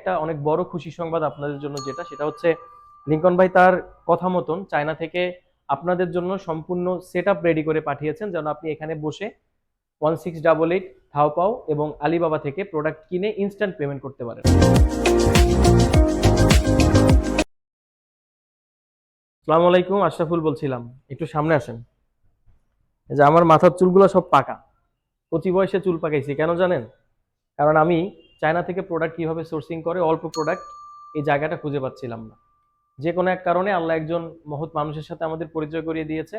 একটা অনেক বড় খুশি সংবাদ আপনাদের জন্য যেটা, সেটা হচ্ছে লিঙ্কন ভাই তার কথা মতন চায়না থেকে আপনাদের জন্য সম্পূর্ণ সেট রেডি করে পাঠিয়েছেন, যেন আপনি এখানে বসে one six double eight Taobao এবং আলিবাবা থেকে প্রোডাক্ট কিনে ইনস্ট্যান্ট পেমেন্ট করতে পারেন। আসসালামু আলাইকুম, আশরাফুল বলছিলাম। একটু সামনে আসেন। যে আমার মাথার চুলগুলো সব পাকা। কচি বয়সে চুল পাকাইছি, কেন জানেন? কারণ আমি চায়না থেকে প্রোডাক্ট কীভাবে সোর্সিং করে, অল্প প্রোডাক্ট এই জায়গাটা খুঁজে পাচ্ছিলাম না। যে কোনো এক কারণে আল্লাহ একজন মহৎ মানুষের সাথে আমাদের পরিচয় করিয়ে দিয়েছে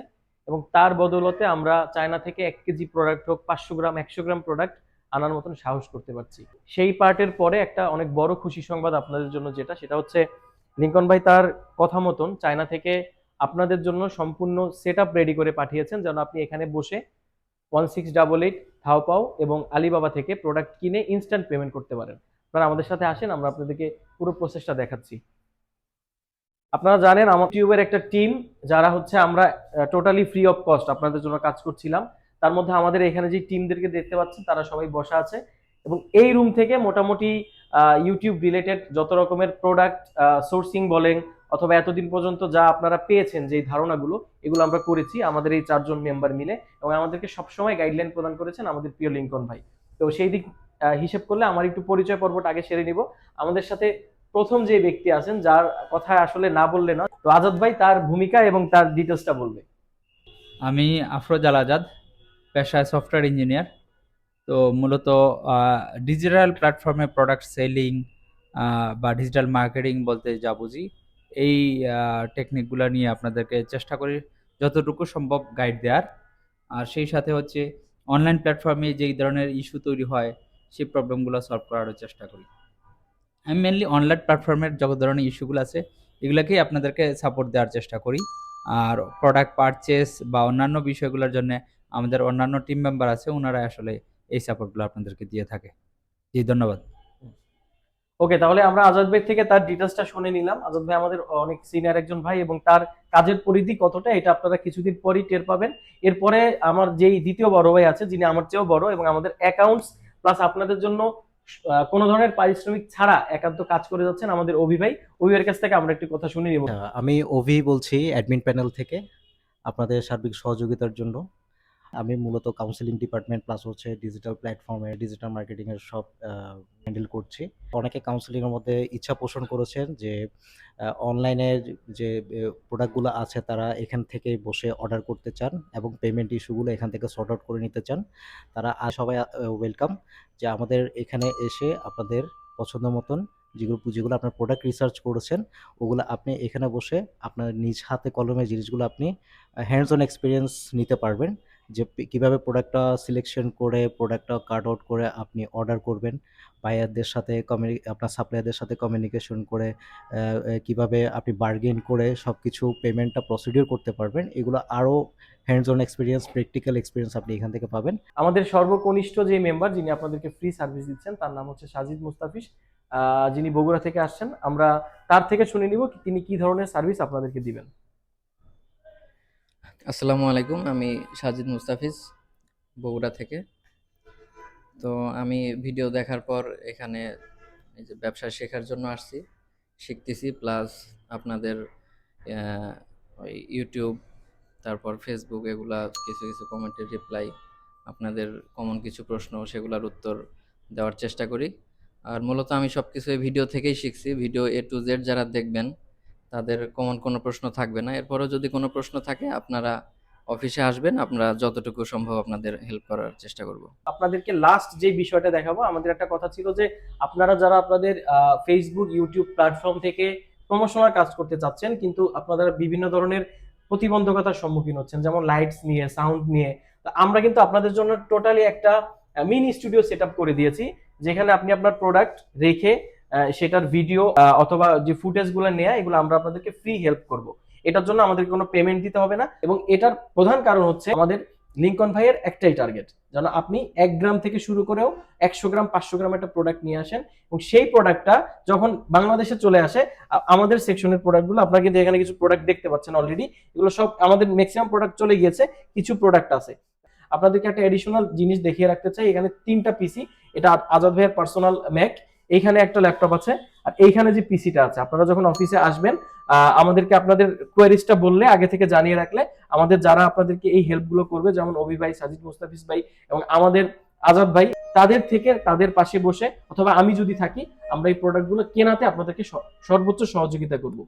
এবং তার বদৌলতে আমরা চায়না থেকে এক কেজি প্রোডাক্ট হোক, পাঁচশো গ্রাম, একশো গ্রাম প্রোডাক্ট আনার মতন সাহস করতে পারছি। সেই পার্টের পরে একটা অনেক বড় খুশি সংবাদ আপনাদের জন্য যেটা, সেটা হচ্ছে লিঙ্কন ভাই তার কথা মতন চায়না থেকে আপনাদের জন্য সম্পূর্ণ সেট রেডি করে পাঠিয়েছেন যেন আপনি এখানে বসে one six double eight Taobao এবং আলিবাবা থেকে প্রোডাক্ট কিনে ইনস্ট্যান্ট পেমেন্ট করতে পারেন। আপনারা আমাদের সাথে আসেন, আমরা আপনাদেরকে পুরো প্রসেসটা দেখাচ্ছি। আপনারা জানেন, আমার টিউবের একটা টিম যারা হচ্ছে আমরা টোটালি ফ্রি অফ কস্ট আপনাদের জন্য কাজ করছিলাম। তার মধ্যে আমাদের এখানে যে টিমদেরকে দেখতে পাচ্ছেন, তারা সবাই বসা আছে। এবং এই রুম থেকে মোটামুটি ইউটিউব রিলেটেড যত রকমের প্রোডাক্ট সোর্সিং বলেন অথবা এতদিন পর্যন্ত যা আপনারা পেয়েছেন যে ধারণাগুলো, এগুলো আমরা করেছি আমাদের এই চারজন মেম্বার মিলে এবং আমাদেরকে সবসময় গাইডলাইন প্রদান করেছেন আমাদের প্রিয় লিঙ্কন ভাই। তো সেই দিক হিসেব করলে আমার একটু পরিচয় পর্বটা আগে সেরে নিব। আমাদের সাথে প্রথম যে ব্যক্তি আছেন, যার কথা আসলে না বললে না তো আজাদ ভাই তার ভূমিকা এবং তার ডিটেলসটা বলবে। আমি আফরোজ আল আজাদ, পেশায় সফটওয়্যার ইঞ্জিনিয়ার তো মূলত ডিজিটাল প্ল্যাটফর্মে প্রোডাক্ট সেলিং বা ডিজিটাল মার্কেটিং বলতে যা বুঝি এই টেকনিকগুলো নিয়ে আপনাদেরকে চেষ্টা করি যতটুকু সম্ভব গাইড দেওয়ার আর সেই সাথে হচ্ছে অনলাইন প্ল্যাটফর্মে যেই ধরনের ইস্যু তৈরি হয়, সেই প্রবলেমগুলো সলভ করারও চেষ্টা করি। আমি মেনলি অনলাইন প্ল্যাটফর্মের যত ধরনের ইস্যুগুলো আছে, এগুলোকেই আপনাদেরকে সাপোর্ট দেওয়ার চেষ্টা করি। আর প্রোডাক্ট পারচেস বা অন্যান্য বিষয়গুলোর জন্য আমাদের অন্যান্য টিম মেম্বার আছে ওনারা আসলে এই সাপোর্টগুলো আপনাদেরকে দিয়ে থাকে। জি, ধন্যবাদ। ওকে তাহলে আমরা আজাদ ভাই থেকে তার ডিটেলসটা শুনে নিলাম। আজাদ ভাই আমাদের অনেক সিনিয়র একজন ভাই এবং তার কাজের পরিধি কতটা এটা আপনারা কিছুদিন পরই টের পাবেন। এরপরে আমার যেই দ্বিতীয় বড় ভাই আছে, যিনি আমার চেয়েও বড় এবং আমাদের অ্যাকাউন্টস প্লাস আপনাদের জন্য কোনো ধরনের পারিশ্রমিক ছাড়া একান্ত কাজ করে যাচ্ছেন আমাদের অভি ভাই। অভি ভাইয়ের কাছ থেকে আমরা একটু কথা শুনে নিব। আমি অভি বলছি অ্যাডমিন প্যানেল থেকে, আপনাদের সার্বিক সহযোগিতার জন্য। আমি মূলত কাউন্সিলিং ডিপার্টমেন্ট প্লাস হচ্ছে ডিজিটাল প্ল্যাটফর্মে ডিজিটাল মার্কেটিং এর সব হ্যান্ডেল করছি। অনেকে কাউন্সিলিং এর মধ্যে ইচ্ছা পোষণ করেছেন যে অনলাইনে যে প্রোডাক্টগুলো আছে তারা এখান থেকে বসে অর্ডার করতে চান এবং পেমেন্ট ইস্যুগুলো এখান থেকে সর্ট আউট করে নিতে চান, তারা সবাই ওয়েলকাম যে আমাদের এখানে এসে আপনাদের পছন্দ মতন যেগুলো যেগুলো আপনার প্রোডাক্ট রিসার্চ করেছেন, ওগুলো আপনি এখানে বসে আপনার নিজ হাতে কলমে জিনিসগুলো আপনি হ্যান্ডস অন এক্সপিরিয়েন্স নিতে পারবেন। যে কীভাবে প্রোডাক্টটা সিলেকশন করে প্রোডাক্টটা কাট আউট করে আপনি অর্ডার করবেন বায়ারদের সাথে কমিউনি আপনার সাপ্লায়ারদের সাথে কমিউনিকেশন করে কীভাবে আপনি বার্গেন করে সব কিছু পেমেন্টটা প্রসিডিওর করতে পারবেন, এগুলো আরও hands on experience practical experience আপনি এখান থেকে পাবেন। আমাদের সর্বকনিষ্ঠ যে মেম্বার যিনি আপনাদেরকে ফ্রি সার্ভিস দিচ্ছেন, তার নাম হচ্ছে সাজিদ মুস্তাফিজ যিনি বগুড়া থেকে আসছেন, আমরা তার থেকে শুনে নিব তিনি কি ধরনের সার্ভিস আপনাদেরকে দিবেন। আসসালামু আলাইকুম, আমি সাজিদ মুস্তাফিজ, বগুড়া থেকে। তো আমি ভিডিও দেখার পর এখানে এই যে ব্যবসা শেখার জন্য আসছি, শিখতেছি প্লাস আপনাদের ওই ইউটিউব তারপর ফেসবুক এগুলা কিছু কিছু কমেন্টের রিপ্লাই আপনাদের কমন কিছু প্রশ্ন, সেগুলোর উত্তর দেওয়ার চেষ্টা করি। আর মূলত আমি সব কিছু ভিডিও থেকেই শিখছি। ভিডিও এ টু জেড যারা দেখবেন তাদের কমন কোনো প্রশ্ন থাকবে না। এরপরেও যদি কোনো প্রশ্ন থাকে, আপনারা অফিসে আসবেন, আমরা যতটুকু সম্ভব আপনাদের হেল্প করার চেষ্টা করব। আপনাদেরকে লাস্ট যে বিষয়টা দেখাবো, আমাদের একটা কথা ছিল যে, আপনারা যারা আপনাদের ফেসবুক ইউটিউব প্ল্যাটফর্ম থেকে প্রমোশনাল কাজ করতে চাচ্ছেন, কিন্তু আপনারা বিভিন্ন ধরনের প্রতিবন্ধকতার সম্মুখীন হচ্ছেন, যেমন লাইটস নিয়ে সাউন্ড নিয়ে আমরা কিন্তু আপনাদের জন্য টোটালি একটা মিনি স্টুডিও সেট করে দিয়েছি, যেখানে আপনি আপনার প্রোডাক্ট রেখে সেটার ভিডিও অথবা যে ফুটেজগুলো নেয়া, এগুলো আমরা আপনাদেরকে ফ্রি হেল্প করব। এটার জন্য আমাদের কোনো পেমেন্ট দিতে হবে না, এবং এটার প্রধান কারণ হচ্ছে আমাদের লিঙ্কন ভাইয়ের একটাই টার্গেট যেন আপনি এক গ্রাম থেকে শুরু করেও একশো গ্রাম, পাঁচশো গ্রাম একটা প্রোডাক্ট নিয়ে আসেন, এবং সেই প্রোডাক্টটা যখন বাংলাদেশে চলে আসে আমাদের সেকশনের প্রোডাক্টগুলো আপনারা কিন্তু এখানে কিছু প্রোডাক্ট দেখতে পাচ্ছেন অলরেডি এগুলো সব আমাদের ম্যাক্সিমাম প্রোডাক্ট চলে গিয়েছে, কিছু প্রোডাক্ট আছে। আপনাদেরকে একটা এডিশনাল জিনিস দেখিয়ে রাখতে চাই, এখানে তিনটা পিসি এটা আজাদ ভাইয়ের পার্সোনাল ম্যাক এইখানে একটা ল্যাপটপ আছে, আর এইখানে যে পিসিটা আছে, আপনারা যখন অফিসে আসবেন আমাদেরকে আপনাদের কোয়ারিজটা বললে, আগে থেকে জানিয়ে রাখলে, আমাদের যারা আপনাদেরকে এই হেল্পগুলো করবে, যেমন অভি ভাই, সাজিদ মুস্তাফিজ ভাই এবং আমাদের আজাদ ভাই, তাদের থেকে তাদের পাশে বসে, অথবা আমি যদি থাকি, আমরা এই প্রোডাক্টগুলো কেনাতে আপনাদেরকে সর্বোচ্চ সহযোগিতা করব।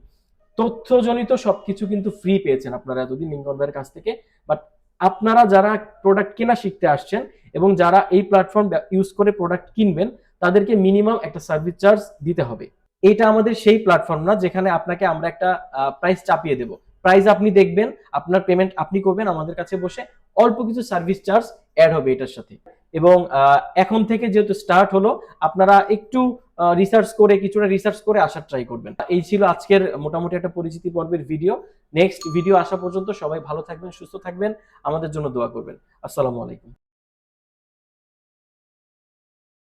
তথ্যজনিত সবকিছু কিন্তু ফ্রি পেয়েছেন আপনারা এতদিন লিঙ্কন ভাইয়ের কাছ থেকে বাট আপনারা যারা প্রোডাক্ট কেনা শিখতে আসছেন এবং যারা এই প্ল্যাটফর্ম ইউজ করে প্রোডাক্ট কিনবেন তাদেরকে মিনিমাম একটা সার্ভিস চার্জ দিতে হবে। এটা আমাদের সেই প্ল্যাটফর্ম না, যেখানে আপনাকে আমরা একটা প্রাইস চাপিয়ে দেব। প্রাইস আপনি দেখবেন, আপনার পেমেন্ট আপনি করবেন, আমাদের কাছে বসে অল্প কিছু সার্ভিস চার্জ অ্যাড হবে এটার সাথে। এবং এখন থেকে যেহেতু স্টার্ট হলো, আপনারা একটু রিসার্চ করে, কিছুটা রিসার্চ করে আসার ট্রাই করবেন। এই ছিল আজকের মোটামুটি একটা পরিচিতি পর্বের ভিডিও নেক্সট ভিডিও আসা পর্যন্ত সবাই ভালো থাকবেন, সুস্থ থাকবেন, আমাদের জন্য দোয়া করবেন। আসসালামু আলাইকুম।